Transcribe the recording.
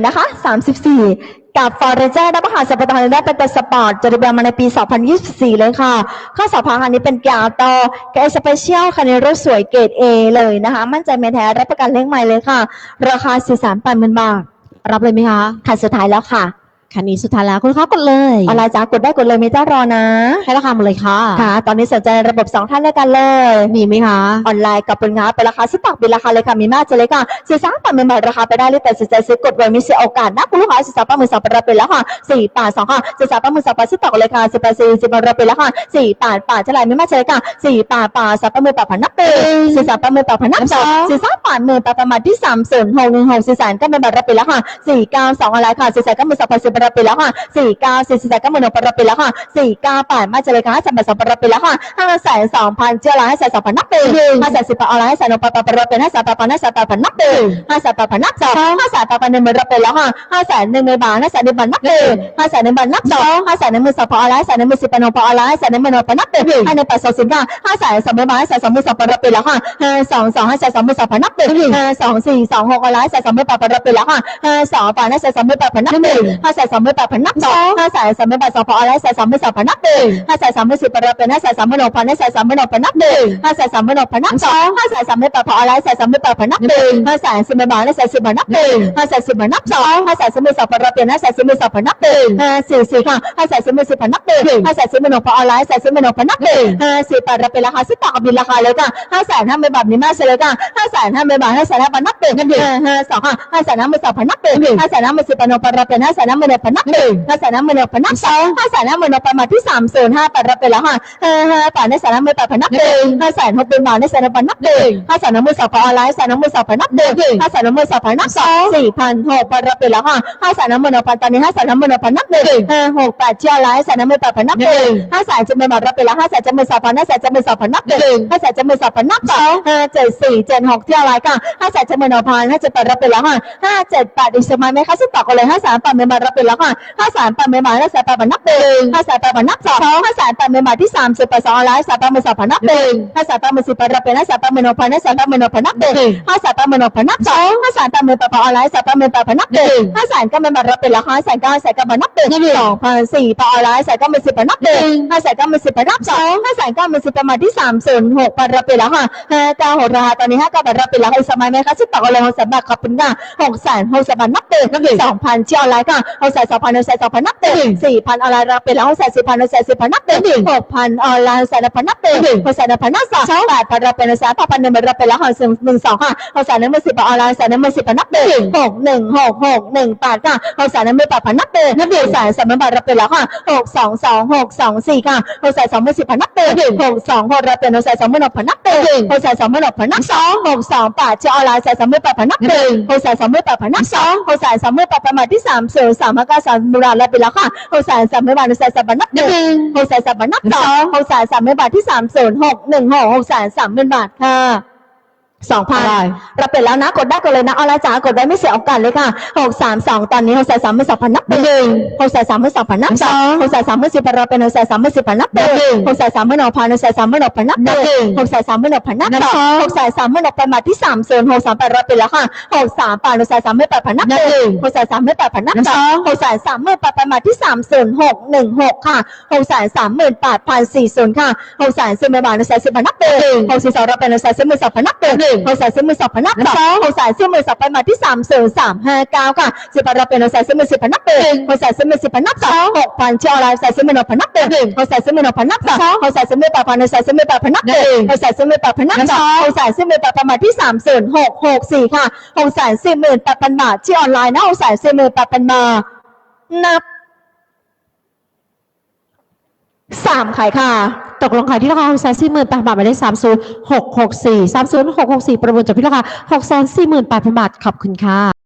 นะคะ34 กับฟอร์เรเจอร์นักประหารสัปดาห์ได้เป็นตัวสปอร์ตจดทะเบียนมาในปี 2024 เลยค่ะ ข้อสอบพาคันนี้เป็นเกวโตแกสเปเชียลคันในรถสวยเกรด A เลยนะคะ มั่นใจเมแท้รับประกันเลขใหม่เลยค่ะ ราคา 4 3 8 0 0 0 บาท รับเลยไหมคะคันสุดท้ายแล้วค่ะ คันนี้สุดท้ายแล้วคุณลูกค้ากดเลยออนไลน์จ้ากดได้กดเลยไม่จ้ารอนะ ให้ราคามาเลยค่ะ ค่ะ ตอนนี้สนใจระบบ 2 ท่านด้วยกันเลยมีไหมคะ ออนไลน์กับผลงานเป็นราคาสิบปากเป็นราคาเลยค่ะมีมากจะเลยค่ะสื่อสารปันเป็นบาทราคาไปได้เลยแต่สินใจซื้อกดไว้มีเสียโอกาสนะคุณลูกค้าสื่อสารปันมือสองเป็นรับเป็นแล้วค่ะสี่ปาทสองค่ะสื่อสารปันมือสองปาสิบปากเลยค่ะสิบแปดสี่สิบเป็นรับเป็นแล้วค่ะสี่ปาทปาทจะไหลไม่มากจะเลยค่ะสี่ปาทปาทสามปันมือปาทพันนับเป็นสื่อสารปันมือปาทพันนับสองสื่อสารปันมือปาทประมาณที่สามส่วนหกหนึ่งหกสื่อสารก็เป็นบาทรับเป็นแล้วค่ะสี่เก้าสองอะไรค่ะสื่อสารก็มือสองพันสิบเป็นรับเป็นแล้วค่ะสี่เก้าสี่สื่อสารก็มือหนึ่งเป็นรับเป็นแล้วค่ะสี่เก้าแปดมาเจะเลยค่ะสามแปดสองเป็นรับเป็นแล้วค่ะห้าแสนสองพันเจ้าละห้าแสนสองพันนับเป็นห้าแสนสิบแปดเอาละห้าแสนหกพันปดเป็นรับเป็นห้าแสนแปดพันห้าแสนแปดพันนับเป็นห้าแสนแปดพันนับสองห้าแสนแปดพันหนึ่งหมื่นรับเป็นแล้วค่ะห้าแสนหนึ่งหมื่นบาทห้าแสนหนึ่งพันนับเป็นห้าแสนหนึ่งพันนับสองห้าแสนหนึ่งหมื่นสองพันเอาละห้าแสนหนึ่งหมื่นสิบแปดหกพันเอาละห้าแสนหนึ่งหมื่นหกพันนับเป็นห้าหนึ่งแปดสองสิบเก้าห้าแสนสองหมื่นบาทห้าแสนสองหมื่นสองพันรับเป็นแล้วค่ะห้าสองสองห้าแสนสองหมื่นสองพันนับเป็นห้าสองสี่สองหกเอาละห้าแสนสองหมื่นแปดพันรับเป็นแล้วค่ะห้าสองแปดห้าแสนสองหมื่นแปดพันนับเป็นห้าแสนสองหมื่นแปดพันนับสองห้าแสนสองหมื่นแปดสองพันเอาละห้าแสนสองหมื่นสองพันนับเป็นห้าแสนสามหมื่นสิบพันรับเป็นห้าแสนสามหมื่นหกพันห้าแสนสามหมื่นหกพันนับเป็นห้าแสนสามหมื่นหกพันนับสองห้าแสนสามหมื่นแปดพันเอาละห้าแสนสามหมื่นแปดพันนับเป็นห้าแสนสิบหมื่นบาทห้าแสนสิบบาทนับเป็นห้าแสนสิบบาทนับสองห้าแสนสิบหมื่นสองพันรับเป็นห้าแสนสิบหมื่นสองพันนับเป็นห้าสี่สี่ค่ะห้าแสนสิบหมื่นสิบพันนับเป็นห้าแสนสิบหมื่นหกพันเอาละห้าแสนสิบหมื่นหกพันนับเป็นห้าสี่แปดรับเป็นราคาสิบปากกับบินราคาเลยค่ะห้าแสนห้าหมื่นบาทนี่มากเลยค่ะห้าแสนห้าหมื่นบาทห้าแสนห้าพันนับเป็นห้าห้าสองค่ะห้าแสนห้าหมื่นสองพันนับเป็นห้าแสนห้าหมื่นสิบพันหกพันรับเป็นห้าแสนห้าหมื่นหกพันนับเป็นห้าแสนห้าหมื่นหกพันนับสองห้าแสนห้าหมื่นหกพันมาที่สามศูนย์ห้าแปดรับเป็นแล้วค่ะห้าห้าแปดห้าแสนห้าหมื่นแปดพันนับเป็นห้าแสนหกหมื่นบาทห้าแสนหกพันนับเป็นห้าแสนห้าหมื่นสองพันออนไลน์ห้าแสนห้าหมื่นสองพันนับเป็นห้าแสนห้าหมื่นสองพันนับสองสี่พันหกพันรับเป็นแล้วค่ะห้าแสนห้าหมื่นหกพันตอนนี้ห้าแสนห้าหมื่นหกพันนับเป็นห้าหกแปดเที่ยวไลน์ห้าแสนห้าหมื่นแปดพันนับเป็นห้าแสนจะไม่บาทรับเป็นแล้วห้าแสนจะหมื่นสองพันห้าแสนจะหมื่นสองพันนับเป็นห้าแสนจะหมื่นสองพันนับสองห้าเจ็ดสี่เจ็ดหกเที่ยวไลน์ค่ะห้าแสนจะหมื่นหกพันห้าเจ็ดแปดรับเป็นแล้วค่ะห้าเจ็ดแปดอีกสมัยไหมคะสิบต่อกันเลยห้าแสนแปดหมื่นบาทรับเป็นแล้วค่ะห้าแสนแปดหมื่นบาทห้าแสนแปดพันนับเป็นห้าแสนแปดพันนับสองห้าแสนแปดหมื่นบาทที่สามสิบแปดสองล้าแสนแปดหมื่นสองพันนับเป็นห้าแสนแปดหมื่นสิบแปดรับเป็นห้าแสนแปดหมื่นหกพันห้าแสนแปดหมื่นหกพันนับเป็นห้าแสนแปดหมื่นหกพันนับสองห้าแสนแปดหมื่นแปดพันออนไลน์ห้าแสนแปดหมื่นแปดพันนับเป็นห้าแสนก็เป็นบาทรับเป็นแล้วห้าแสนเก้าแสนก็บานับเป็นสองพันสี่พันออนไลน์แสนก็เป็นสิบพันนับเป็นห้าแสนก็เป็นสิบพันนับสองห้าแสนก็เป็นสิบประมาณที่สามศูนย์หกพันรับเป็นแล้วค่ะห้าเก้าหกราคาตอนนี้ห้าเก้าบาทรับเป็นแล้วอีกสมัยไหมคะสิบต่อกันเลยหกแสนบาทขอบคุณค่ะหกแสนหกแสนบาทนับเป็นสองพันเชี่ยวไลน์ค่ะหกแสนสองพันหกแสนสองพันนับเป็นสี่พันออนไลน์รับเป็นแล้วหกแสนสี่พันหกแสนสี่พันนับเป็นหกพันออนไลน์แสนพันนับเป็นหกแสนพันนับสองแปดพันรับเป็นแสนแปดพันหนึ่งบาทรับเป็นแล้วหกแสนหนึ่งสองค่ะหกแสนหนึ่งหมื่นสิบออนไลน์แสนหนึ่งหมื่นสิบพันนับเป็นหกหนึ่งหกหกหนึ่งแปดค่ะหกแสนหนึ่งหมื่นแปดพันนับเป็นนับเป็นแสนสามหมื่นบาทรับเป็นแล้วค่ะหกสองสองหกสองสี่ค่ะหกแสนสองหมื่นสิบพันนับเป็นหกสองหกรับเป็นหกแสนสองหมื่นหกพันนับเป็นหกแสนสองหมื่นหกพันนับสองหกสองแปดเจ้าออนไลน์แสนสองหมื่นแปดพันนับเป็นหกแสนสองหมื่นแปดพันนับสองหกแสนสองหมื่นแปดพันมาที่สามศูนย์สามห้าเก้าสามมูลรับเป็นแล้วค่ะหกแสนสามหมื่นบาทหกแสนสามพันนับหนึ่งหกแสนสามพันนับสองหกแสนสามหมื่นบาทที่สามศูนย์หกหนึ่งหกหกแสนสามหมื่นบาทค่ะ สองพันได้รับเป็นแล้วนะ กดได้กดเลยนะออนไลน์จ๋ากดได้ไม่เสียโอกาสเลยค่ะหกสามสองตอนนี้หกแสนสามหมื่นสองพันนับเป็นหนึ่งหกแสนสามหมื่นสองพันนับสองหกแสนสามหมื่นสิบพันเราเป็นหกแสนสามหมื่นสิบพันนับเป็นหกแสนสามหมื่นหกพันหกแสนสามหมื่นหกพันนับเป็นหกแสนสามหมื่นหกพันนับสองหกแสนสามหมื่นหกพันมาที่สามศูนย์หกสามแปดเราเป็นแล้วค่ะหกสามแปดหกแสนสามหมื่นแปดพันนับเป็นหกแสนสามหมื่นแปดพันนับสองหกแสนสามหมื่นแปดพันมาที่สามศูนย์หกหนึ่งหกค่ะหกแสนสามหมื่นแปดพันสี่ศูนย์ค่ะหกแสนสิบหมื่นบาทหกแสนสิบพันนับเป็นหกสี่สองเราเป็นหกแสนสิบหมื่นสองพันนับเป็นหกแสนสิบหมื่นสองพันนับสองหกแสนสิบหมื่นสองพันมาที่สามศูนย์สามห้าเก้าค่ะสิบพันเราเป็นหกแสนสิบหมื่นสิบพันนับเป็นหกแสนสิบหมื่นสิบพันนับสองหกพันเชี่ยวออนไลน์หกแสนสิบหมื่นหกพันนับเป็นหกแสนสิบหมื่นหกพันนับสองหกแสนสิบหมื่นแปดพันหกแสนสิบหมื่นแปดพันนับเป็นหกแสนสิบหมื่นแปดพันนับสองหกแสนสิบหมื่นแปดพันมาที่สามศูนย์หกหกสี่ค่ะหกแสนสิบหมื่นแปดพันบาทที่ออนไลน์นะหกแสนสิบหมื่นแปดพันบาทนับสามขายค่ะ ตกลงขายที่ราคาหกแสนสี่หมื่นแปดบาทหมายเลขสามศูนย์หกหกสี่สามศูนย์หกหกสี่ประมูลจากที่ราคาหกแสนสี่หมื่นแปดพันบาทขอบคุณค่ะ